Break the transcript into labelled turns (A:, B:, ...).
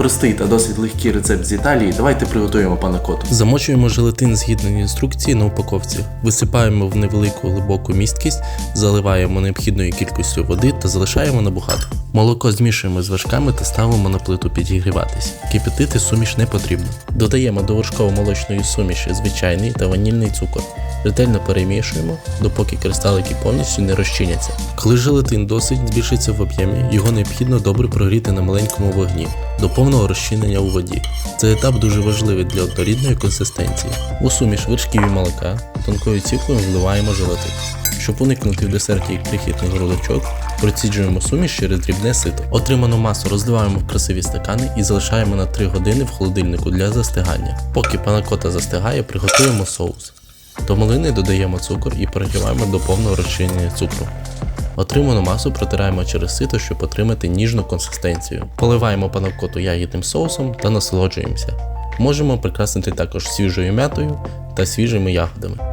A: простий та досить легкий рецепт з Італії. Давайте приготуємо панакоту.
B: Замочуємо желатин згідно інструкції на упаковці, висипаємо в невелику глибоку місткість, заливаємо необхідною кількістю води та залишаємо набухати. Молоко змішуємо з вершками та ставимо на плиту підігріватись. Кипятити суміш не потрібно. Додаємо до вершково-молочної суміші звичайний та ванільний цукор. Ретельно перемішуємо, допоки кристалики повністю не розчиняться. Коли желатин досить збільшиться в об'ємі, його необхідно добре прогріти на маленькому вогні до повного розчинення у воді. Цей етап дуже важливий для однорідної консистенції. У суміш вершків і молока тонкою цівкою вливаємо желатин. Щоб уникнути в десерті крихітних грудочок, проціджуємо суміш через дрібне сито. Отриману масу розливаємо в красиві стакани і залишаємо на 3 години в холодильнику для застигання. Поки панакота застигає, приготуємо соус. До малини додаємо цукор і перегріваємо до повного розчинення цукру. Отриману масу протираємо через сито, щоб отримати ніжну консистенцію. Поливаємо панакоту ягідним соусом та насолоджуємося. Можемо прикрасити також свіжою м'ятою та свіжими ягодами.